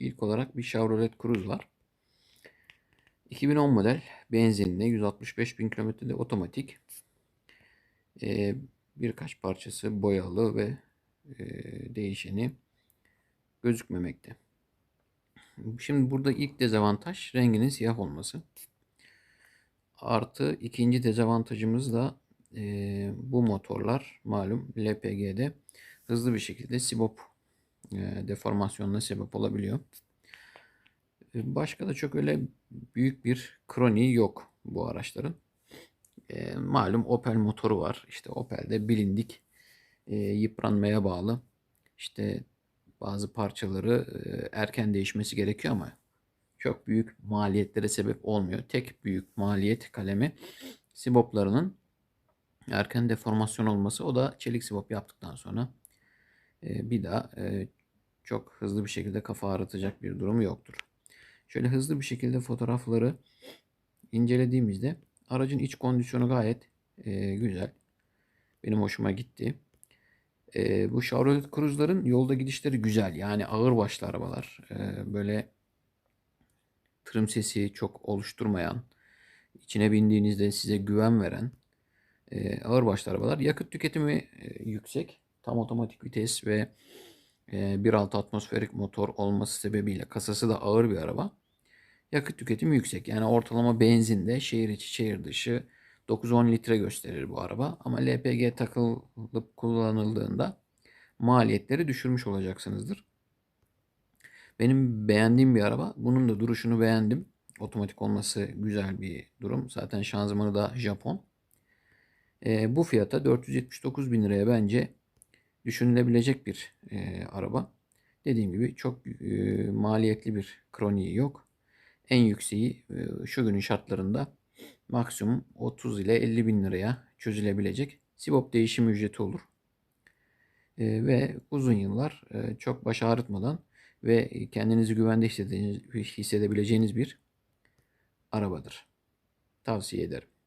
ilk olarak bir Chevrolet Cruze var. 2010 model benzinli 165 bin kilometrede otomatik. Ee, birkaç parçası boyalı ve e, değişeni gözükmemekte. Şimdi burada ilk dezavantaj renginin siyah olması. Artı ikinci dezavantajımız da e, bu motorlar malum LPG'de hızlı bir şekilde sibop deformasyonuna sebep olabiliyor. E, Başka da çok öyle büyük bir kroniği yok bu araçların. E, malum Opel motoru var. İşte Opel'de bilindik e, yıpranmaya bağlı. İşte bazı parçaları e, erken değişmesi gerekiyor ama çok büyük maliyetlere sebep olmuyor. Tek büyük maliyet kalemi siboplarının erken deformasyon olması. O da çelik sibop yaptıktan sonra e, bir daha e, çok hızlı bir şekilde kafa ağrıtacak bir durum yoktur. Şöyle hızlı bir şekilde fotoğrafları incelediğimizde aracın iç kondisyonu gayet e, güzel. Benim hoşuma gitti. E, bu Chevrolet Cruze'ların yolda gidişleri güzel. Yani ağır başlı arabalar. E, böyle tırım sesi çok oluşturmayan, içine bindiğinizde size güven veren e, ağır başlı arabalar. Yakıt tüketimi e, yüksek. Tam otomatik vites ve 1.6 atmosferik motor olması sebebiyle kasası da ağır bir araba. Yakıt tüketimi yüksek. Yani ortalama benzinde şehir içi şehir dışı 9-10 litre gösterir bu araba. Ama LPG takılıp kullanıldığında maliyetleri düşürmüş olacaksınızdır. Benim beğendiğim bir araba. Bunun da duruşunu beğendim. Otomatik olması güzel bir durum. Zaten şanzımanı da Japon. E, bu fiyata 479 bin liraya bence düşünülebilecek bir e, araba. Dediğim gibi çok e, maliyetli bir kroniği yok. En yükseği e, şu günün şartlarında maksimum 30 ile 50 bin liraya çözülebilecek Sibop değişim ücreti olur. E, ve uzun yıllar e, çok baş ağrıtmadan ve kendinizi güvende hissedebileceğiniz bir arabadır. Tavsiye ederim.